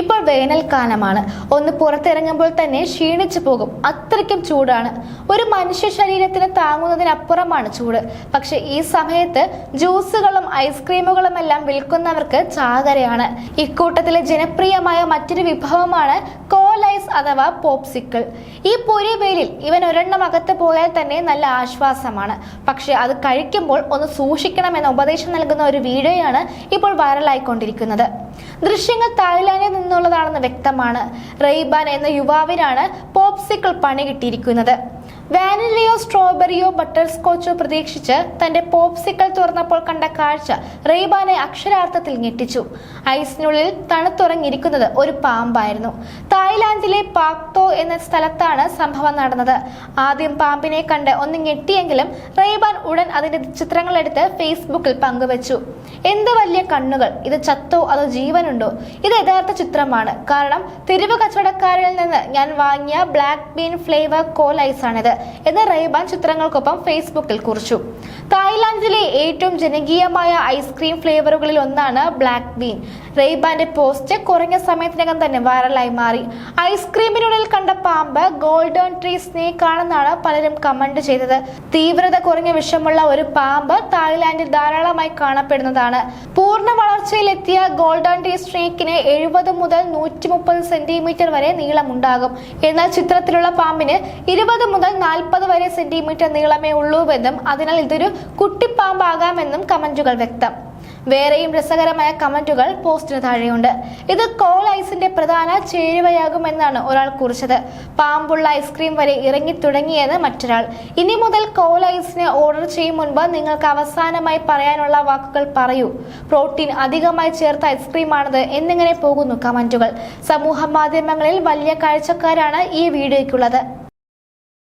ഇപ്പോൾ വേനൽക്കാലമാണ്. ഒന്ന് പുറത്തിറങ്ങുമ്പോൾ തന്നെ ക്ഷീണിച്ചു പോകും. അത്രയ്ക്കും ചൂടാണ്. ഒരു മനുഷ്യ ശരീരത്തിന് താങ്ങുന്നതിനപ്പുറമാണ് ചൂട്. പക്ഷെ ഈ സമയത്ത് ജ്യൂസുകളും ഐസ്ക്രീമുകളും എല്ലാം വിൽക്കുന്നവർക്ക് ചാകരയാണ്. ഇക്കൂട്ടത്തിലെ ജനപ്രിയമായ മറ്റൊരു വിഭവമാണ് കോലൈസ് അഥവാ പോപ്സിക്കിൾ. ഈ പൊരി വെയിലിൽ ഇവൻ ഒരെണ്ണം അകത്ത് പോയാൽ തന്നെ നല്ല ആശ്വാസമാണ്. പക്ഷെ അത് കഴിക്കുമ്പോൾ ഒന്ന് സൂക്ഷിക്കണം എന്ന ഉപദേശം നൽകുന്ന ഒരു വീഡിയോയാണ് ഇപ്പോൾ വൈറലായിക്കൊണ്ടിരിക്കുന്നത്. ദൃശ്യങ്ങൾ തായ്ലാന്റിൽ നിന്നുള്ളതാണെന്ന് വ്യക്തമാണ്. റെയ്ബാൻ എന്ന യുവാവിനാണ് പോപ്സിക്കിൾ പണി കിട്ടിയിരിക്കുന്നത്. വാനിലയോ സ്ട്രോബെറിയോ ബട്ടർ സ്കോച്ചോ പ്രതീക്ഷിച്ച് തന്റെ പോപ്സിക്കൽ തുറന്നപ്പോൾ കണ്ട കാഴ്ച റെയ്ബാനെ അക്ഷരാർത്ഥത്തിൽ ഞെട്ടിച്ചു. ഐസിനുള്ളിൽ തണുത്തുറങ്ങിയിരിക്കുന്നത് ഒരു പാമ്പായിരുന്നു. തായ്ലാന്റിലെ പാക്തോ എന്ന സ്ഥലത്താണ് സംഭവം നടന്നത്. ആദ്യം പാമ്പിനെ കണ്ട് ഒന്ന് ഞെട്ടിയെങ്കിലും റെയ്ബാൻ ഉടൻ അതിന്റെ ചിത്രങ്ങളെടുത്ത് ഫേസ്ബുക്കിൽ പങ്കുവച്ചു. എന്ത് വലിയ കണ്ണുകൾ? ഇത് ചത്തോ അതോ ജീവനുണ്ടോ? ഇത് യഥാർത്ഥ ചിത്രമാണ്. കാരണം തെരുവ് കച്ചവടക്കാരിൽ നിന്ന് ഞാൻ വാങ്ങിയ ബ്ലാക്ക് ബീൻ ഫ്ലേവർ കോൽ ഐസാണിത്. എന്ന് റെയ്ബാൻ ചിത്രങ്ങൾക്കൊപ്പം ഫേസ്ബുക്കിൽ കുറിച്ചു. തായ്ലാന്റിലെ ഏറ്റവും ജനകീയമായ ഐസ്ക്രീം ഫ്ലേവറുകളിൽ ഒന്നാണ് ബ്ലാക്ക് ബീൻ. റെയ്ബാന്റെ പോസ്റ്റ് കുറഞ്ഞ സമയത്തിനകം തന്നെ വൈറലായി മാറി. ഐസ്ക്രീമിനുള്ളിൽ കണ്ട പാമ്പ് ഗോൾഡൻ ട്രീ സ്നേക്ക് ആണെന്നാണ് പലരും കമന്റ് ചെയ്തത്. തീവ്രത കുറഞ്ഞ വിഷമുള്ള ഒരു പാമ്പ് തായ്ലാന്റിൽ ധാരാളമായി കാണപ്പെടുന്നതാണ്. പൂർണ വളർച്ചയിലെത്തിയ ഗോൾഡൻ ട്രീ സ്നേക്കിന് എഴുപത് മുതൽ നൂറ്റി മുപ്പത് സെന്റിമീറ്റർ വരെ നീളമുണ്ടാകും. എന്നാൽ ചിത്രത്തിലുള്ള പാമ്പിന് ഇരുപത് മുതൽ നാൽപ്പത് വരെ സെന്റിമീറ്റർ നീളമേ ഉള്ളൂവെന്നും അതിനാൽ ഇതൊരു കുട്ടിപ്പാമ്പാകാമെന്നും കമന്റുകൾ വ്യക്തം. വേറെയും രസകരമായ കമന്റുകൾ പോസ്റ്റിന് താഴെയുണ്ട്. ഇത് കോൾ ഐസിന്റെ പ്രധാന ചേരുവയാകുമെന്നാണ് ഒരാൾ കുറിച്ചത്. പാമ്പുള്ള ഐസ്ക്രീം വരെ ഇറങ്ങി തുടങ്ങിയെന്ന് മറ്റൊരാൾ. ഇനി മുതൽ കോൾ ഐസിന് ഓർഡർ ചെയ്യും മുൻപ് നിങ്ങൾക്ക് അവസാനമായി പറയാനുള്ള വാക്കുകൾ പറയൂ. പ്രോട്ടീൻ അധികമായി ചേർത്ത ഐസ്ക്രീമാണത് എന്നിങ്ങനെ പോകുന്നു കമന്റുകൾ. സമൂഹ മാധ്യമങ്ങളിൽ വലിയ കാഴ്ചക്കാരാണ് ഈ വീഡിയോയ്ക്കുള്ളത്.